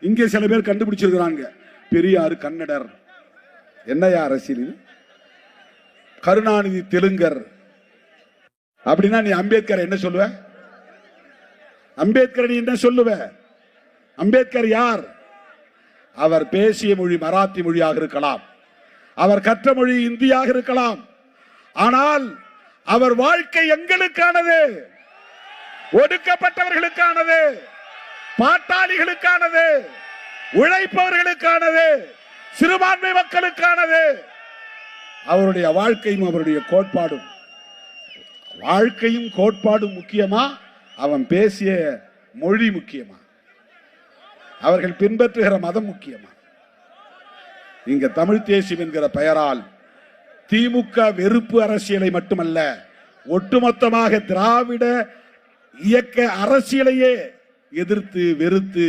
இங்கே சில பேர் கண்டுபிடிச்சிருக்கிறாங்க. பெரியார் கன்னடர். என்னையா அரசியல் கருணாநிதி தெலுங்கர். அப்படின்னா நீ அம்பேத்கர் என்ன சொல்லுவ? அம்பேத்கர் நீ என்ன சொல்லுவ? அம்பேத்கர் யார்? அவர் பேசிய மொழி மராத்தி மொழியாக இருக்கலாம். அவர் கற்ற மொழி இந்தியாக இருக்கலாம். ஆனால் அவர் வாழ்க்கை எங்களுக்கானது. ஒடுக்கப்பட்டவர்களுக்கானது. பாட்டாளிகளுக்கானது உழைப்பவர்களுக்கானது சிறுபான்மை மக்களுக்கானது. அவருடைய வாழ்க்கையும் அவருடைய கோட்பாடும். வாழ்க்கையும் கோட்பாடும் முக்கியமா? அவன் பேசிய மொழி முக்கியமா? அவர்கள் பின்பற்றுகிற மதம் முக்கியமா? இங்க தமிழ் தேசியம் என்கிற பெயரால் திமுக வெறுப்பு அரசியலை மட்டுமல்ல ஒட்டுமொத்தமாக திராவிட இயக்க அரசியலையே எதிர்த்து வெறுத்து